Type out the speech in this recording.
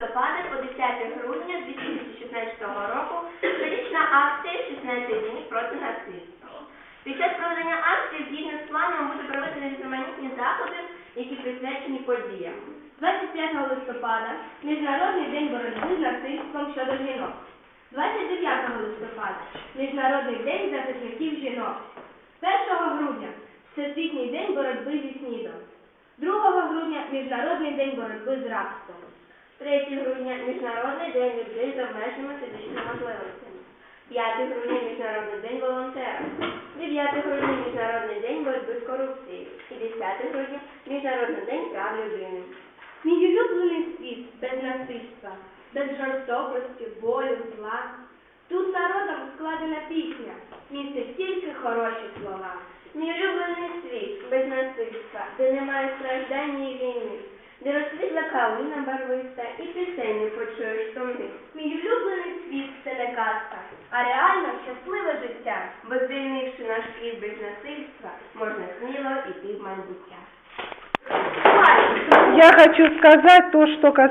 листопада по 10 грудня 2016 року щорічна акція «16 днів проти насильства. Під час проведення акції згідно з планом буде проведені різноманітні заходи, які присвячені подіям. 25 листопада Міжнародний день боротьби з насильством щодо жінок. 29 листопада Міжнародний день захисників жінок. 1 грудня Всесвітній день боротьби зі СНІДом. 2 грудня Міжнародний день боротьби з рабством. 3 грудня Міжнародний день людей з обмеженими фізичними можливостями. 5 грудня Міжнародний день волонтера. 9 грудня Міжнародний день боротьби з корупцією. І 10 грудня Міжнародний день прав людини. Мій улюблений світ без насильства, без жорстокості, болю, зла. Тут народом складена пісня, містить тільки хороші слова. Мій улюблений світ без насильства, де немає страждання і війни, де розквітла калина барвиста і пісень почуєш сумних. Мій улюблений світ це не казка, а реально щасливе життя, бо звільнивши наш світ без насильства, можна сміло йти в майбуття. Я хочу сказать то, что касается